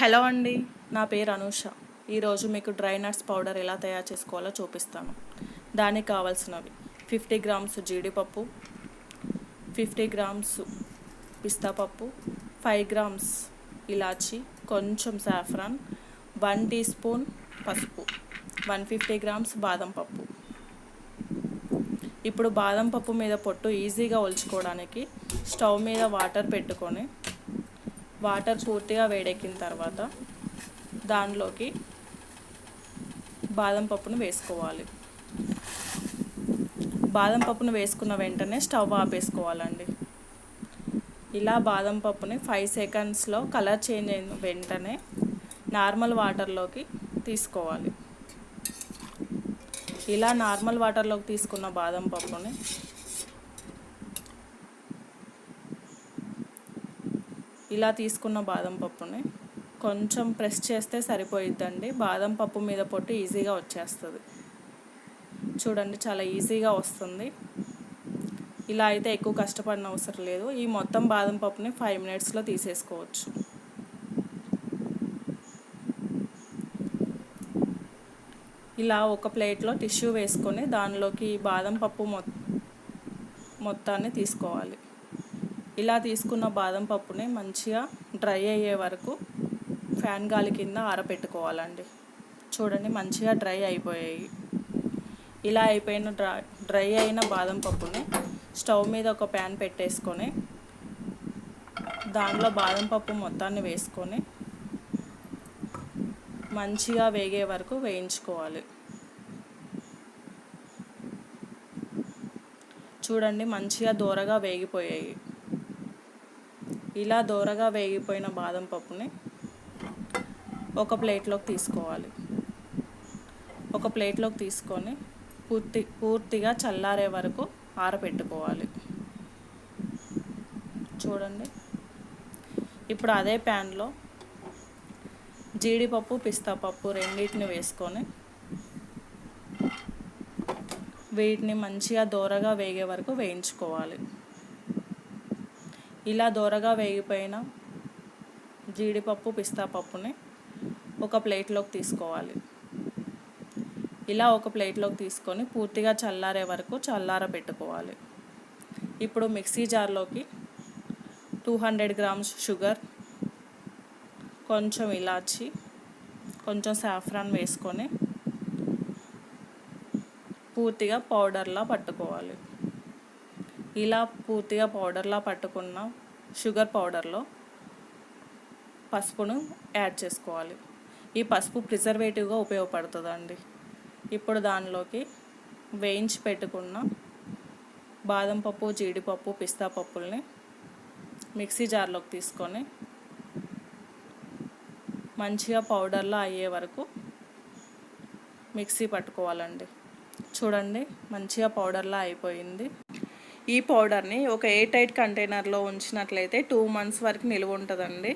Hello అండి నా పేరు అనూష. ఈరోజు మీకు డ్రై నట్స్ పౌడర్ ఎలా తయారు చేసుకోవాలో చూపిస్తాను. దానికి కావాల్సినవి ఫిఫ్టీ గ్రామ్స్ జీడిపప్పు ఫిఫ్టీ గ్రామ్స్ పిస్తా పప్పు ఫైవ్ గ్రామ్స్ ఇలాచి కొంచెం సాఫ్రాన్ వన్ టీ స్పూన్ పసుపు వన్ ఫిఫ్టీ గ్రామ్స్ బాదం పప్పు. ఇప్పుడు బాదం పప్పు మీద పొట్టు ఈజీగా ఒలుచుకోవడానికి స్టవ్ మీద వాటర్ పెట్టుకొని వాటర్ పూర్తిగా వేడెక్కిన తర్వాత దానిలోకి బాదం పప్పును వేసుకోవాలి. బాదం పప్పును వేసుకున్న వెంటనే స్టవ్ ఆపేసుకోవాలండి. ఇలా బాదం పప్పుని ఫైవ్ సెకండ్స్లో కలర్ చేంజ్ అయిన వెంటనే నార్మల్ వాటర్లోకి తీసుకోవాలి. ఇలా నార్మల్ వాటర్లోకి తీసుకున్న బాదం పప్పుని ఇలా తీసుకున్న బాదం పప్పుని కొంచెం ప్రెస్ చేస్తే సరిపోయిద్దండి. బాదం పప్పు మీద పొట్టు ఈజీగా వచ్చేస్తుంది. చూడండి చాలా ఈజీగా వస్తుంది. ఇలా అయితే ఎక్కువ కష్టపడిన అవసరం లేదు. ఈ మొత్తం బాదం పప్పుని ఫైవ్ మినిట్స్లో తీసేసుకోవచ్చు. ఇలా ఒక ప్లేట్లో టిష్యూ వేసుకొని దానిలోకి బాదం పప్పు మొ మొత్తాన్ని తీసుకోవాలి. ఇలా తీసుకున్న బాదం పప్పుని మంచిగా డ్రై అయ్యే వరకు ఫ్యాన్ గాలి కింద ఆరబెట్టుకోవాలండి చూడండి మంచిగా డ్రై అయిపోయాయి. ఇలా అయిపోయిన డ్రై డ్రై అయిన బాదం పప్పుని స్టవ్ మీద ఒక ప్యాన్ పెట్టేసుకొని దాంట్లో బాదం పప్పు మొత్తాన్ని వేసుకొని మంచిగా వేగే వరకు వేయించుకోవాలి. చూడండి మంచిగా దూరగా వేగిపోయాయి. ఇలా దూరగా వేగిపోయిన బాదం పప్పుని ఒక ప్లేట్లోకి తీసుకోవాలి. ఒక ప్లేట్లోకి తీసుకొని పూర్తి పూర్తిగా చల్లారే వరకు ఆరబెట్టుకోవాలి చూడండి. ఇప్పుడు అదే ప్యాన్లో జీడిపప్పు పిస్తా పప్పు రెండింటిని వేసుకొని వీటిని మంచిగా దోరగా వేగే వరకు వేయించుకోవాలి. ఇలా దోరగా వేగిపోయిన జీడిపప్పు పిస్తా పప్పుని ఒక ప్లేట్లోకి తీసుకోవాలి. ఇలా ఒక ప్లేట్లోకి తీసుకొని పూర్తిగా చల్లారే వరకు చల్లార పెట్టుకోవాలి. ఇప్పుడు మిక్సీ జార్లోకి టూ హండ్రెడ్ గ్రామ్స్ షుగర్ కొంచెం ఇలాచి కొంచెం సాఫ్రాన్ వేసుకొని పూర్తిగా పౌడర్లా పట్టుకోవాలి. ఇలా పూర్తిగా పౌడర్లా పట్టుకున్న షుగర్ పౌడర్లో పసుపును యాడ్ చేసుకోవాలి. ఈ పసుపు ప్రిజర్వేటివ్గా ఉపయోగపడుతుందండి. ఇప్పుడు దానిలోకి వేయించి పెట్టుకున్న బాదం పప్పు జీడిపప్పు పిస్తా పప్పుల్ని మిక్సీ జార్లోకి తీసుకొని మంచిగా పౌడర్లా అయ్యే వరకు మిక్సీ పట్టుకోవాలండి. చూడండి మంచిగా పౌడర్లా అయిపోయింది. ఈ పౌడర్ని ఒక ఎయిర్ టైట్ కంటైనర్లో ఉంచినట్లయితే టూ మంత్స్ వరకు నిలువ ఉంటుందండి.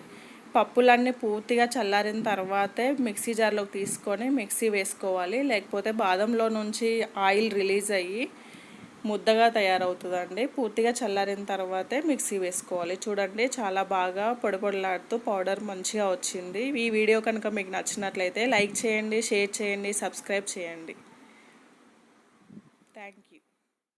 పప్పులన్నీ పూర్తిగా చల్లారిన తర్వాతే మిక్సీ జార్లోకి తీసుకొని మిక్సీ వేసుకోవాలి. లేకపోతే బాదంలో నుంచి ఆయిల్ రిలీజ్ అయ్యి ముద్దగా తయారవుతుందండి. పూర్తిగా చల్లారిన తర్వాతే మిక్సీ వేసుకోవాలి. చూడండి చాలా బాగా పొడి పొడిలాడుతూ పౌడర్ మంచిగా వచ్చింది. ఈ వీడియో కనుక మీకు నచ్చినట్లయితే లైక్ చేయండి షేర్ చేయండి సబ్స్క్రైబ్ చేయండి. Thank you.